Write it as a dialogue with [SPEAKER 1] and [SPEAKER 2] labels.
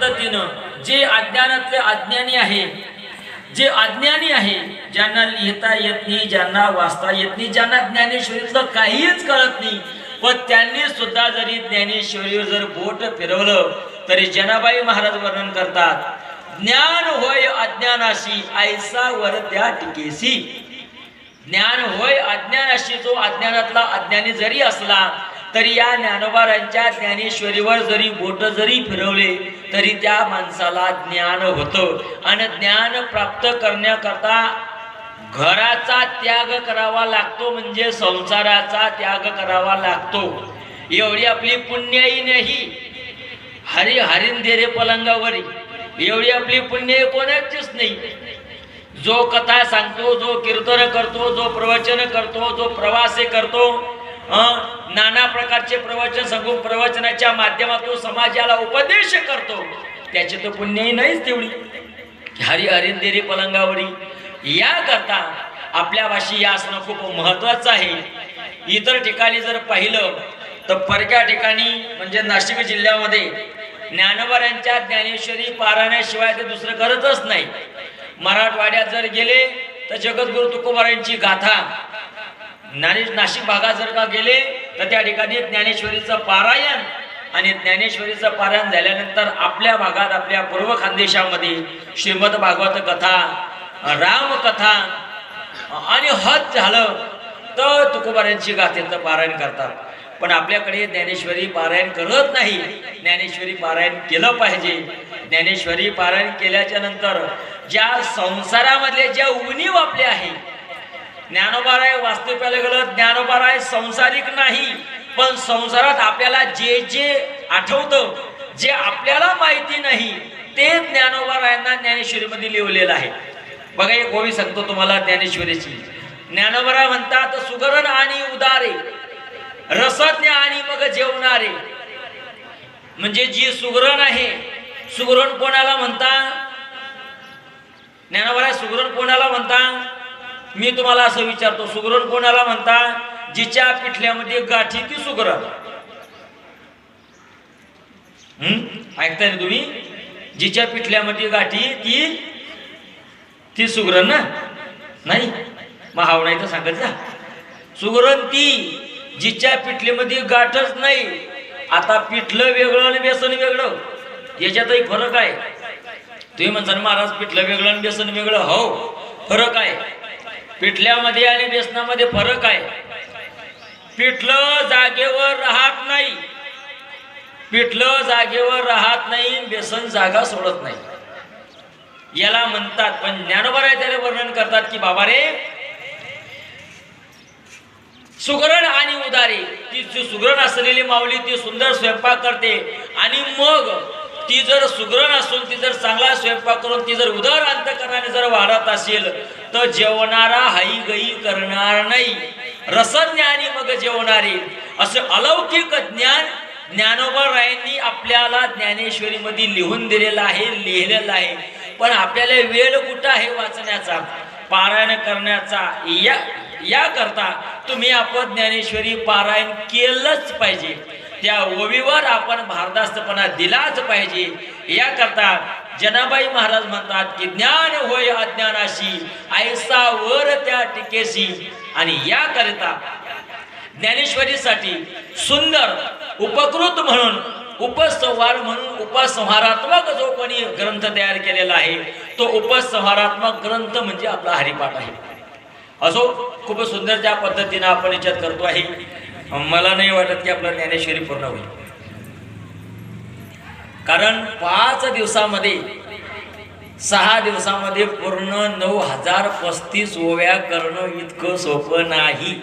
[SPEAKER 1] पद्धतीनं जे अज्ञानातले अज्ञानी आहे जे अज्ञानी आहे ज्यांना लिहिता येत नाही ज्यांना वाचता येत नाही ज्यांना ज्ञानेश्वरीतलं काहीच कळत नाही पण त्यांनी सुद्धा जरी ज्ञानेश्वरीवर जर बोट फिरवलं तरी जनाबाई महाराज वर्णन करतात ज्ञान होय अज्ञानाशी ऐसा वर त्या टिकेसी. ज्ञान होय अज्ञानाशी जो अज्ञानातला अज्ञानी जरी असला तरी या ज्ञानोबारांच्या ज्ञानेश्वरीवर जरी बोट जरी फिरवले तरी त्या माणसाला ज्ञान होतं. आणि ज्ञान प्राप्त करण्याकरता घराचा त्याग करावा लागतो म्हणजे संसाराचा त्याग करावा लागतो. एवढी आपली पुण्याई नाही. हरी हरिंदेरे पलंगावरी. एवढी आपली पुण्य कोणाचीच नाही. जो कथा सांगतो जो कीर्तन करतो जो प्रवचन करतो जो प्रवासे करतो नाना प्रकारचे प्रवचन सांगून प्रवचनाच्या माध्यमातून समाजाला उपदेश करतो. त्याची तर पुण्यही नाहीच तेवढी. हरी हरिंदेरी पलंगावरी. याकरता आपल्या भाषी या असणं खूप महत्वाचं आहे इतर ठिकाणी जर पाहिलं तर परक्या ठिकाणी म्हणजे नाशिक जिल्ह्यामध्ये ज्ञानवरांच्या ज्ञानेश्वरी पारायणाशिवाय ते दुसरं करतच नाही. मराठवाड्यात जर गेले तर जगद्गुरु तुकोबारांची गाथा ज्ञाने नाशिक भागात जर का गेले तर त्या ठिकाणी ज्ञानेश्वरीचं पारायण आणि ज्ञानेश्वरीचं पारायण झाल्यानंतर आपल्या भागात आपल्या पूर्व खानदेशामध्ये श्रीमद भागवत कथा रामकथा आणि हत झालं तर तुकोबाऱ्यांची गाथेचं पारायण करतात. पण आपल्याकडे ज्ञानेश्वरी पारायण करत नाही. ज्ञानेश्वरी पारायण केलं पाहिजे. ज्ञानेश्वरी पारायण केल्याच्यानंतर ज्या संसारामधल्या ज्या उणीव आपल्या आहे ज्ञानोबाराय वास्तव्याला गेलं ज्ञानोबाराय संसारिक नाही. पण संसारात आपल्याला जे जे आठवतं जे आपल्याला माहिती नाही ते ज्ञानोबारायांना ज्ञानेश्वरीमध्ये लिहिलेलं आहे. बघा एक गोवी सांगतो तुम्हाला ज्ञानेश्वरीची. ज्ञानोबाराय म्हणतात सुगरण आणि उदारे रसज्ञ आणि मग जेवणारे. म्हणजे जी सुगरण आहे सुगरण कोणाला म्हणता? ज्ञानोबाराय सुगरण कोणाला म्हणता? मी तुम्हाला असं विचारतो सुगरण कोणाला म्हणता? जिच्या पिठल्यामध्ये गाठी ती सुगरण? हम्म ऐकताय ना तुम्ही? जिच्या पिठल्यामध्ये गाठी ती ती सुगरण ना? नाही? महाव नाही तर सांगत जा. सुगरण ती जिच्या पिठलीमध्ये गाठच नाही. आता पिठलं वेगळं आणि बेसन वेगळं. याच्यातही फरक आहे. तुम्ही म्हणता महाराज पिठलं वेगळं आणि बेसन वेगळं. हो फरक आहे. पिठल्यामध्ये आणि बेसनामध्ये फरक आहे. पिठलं जागेवर राहत नाही. पिठलं जागेवर राहत नाही बेसन जागा सोडत नाही. याला म्हणतात पण ज्ञानोबर आहे त्याला वर्णन करतात की बाबा रे सुगरण आणि उदारी ती जी सुगरण असलेली माऊली ती सुंदर स्वयंपाक करते आणि मग ती जर सुग्रण असून ती जर चांगला स्वयंपाक करून ती जर उदार अंतकरणाने जर वाढत असेल तर जेवणारा हाई गई करणार नाही. रसज्ञ आणि मग जेवणारे. असं अलौकिक ज्ञान ज्ञानोबा रायांनी आपल्याला ज्ञानेश्वरीमध्ये लिहून दिलेलं आहे लिहिलेलं आहे. पण आपल्याला वेळ कुठं आहे वाचण्याचा? पारायण करण्याचा? या या करता तुम्ही आपण ज्ञानेश्वरी पारायण केलंच पाहिजे. त्या ओवीवर आपण भारदास्तपणा दिलाच पाहिजे. या करता जनाबाई महाराज म्हणतात की ज्ञान होय अज्ञानाशी ऐसा वर त्या टीकेशी. आणि या करता ज्ञानेश्वरीसाठी सुंदर उपकृत म्हणून उपसंहार म्हणून उपसंहारात्मक जो कोणी ग्रंथ तयार केलेला आहे तो उपसंहारात्मक ग्रंथ म्हणजे आपला हरिपाठ आहे. असो खूप सुंदर ज्या पद्धतीनं आपण याच्यात करतो आहे मला नाही वाटत की आपलं ज्ञानेश्वरी पूर्ण होईल. कारण पाच दिवसामध्ये सहा दिवसामध्ये पूर्ण नऊ हजार पस्तीस ओव्या करणं इतकं सोपं नाही.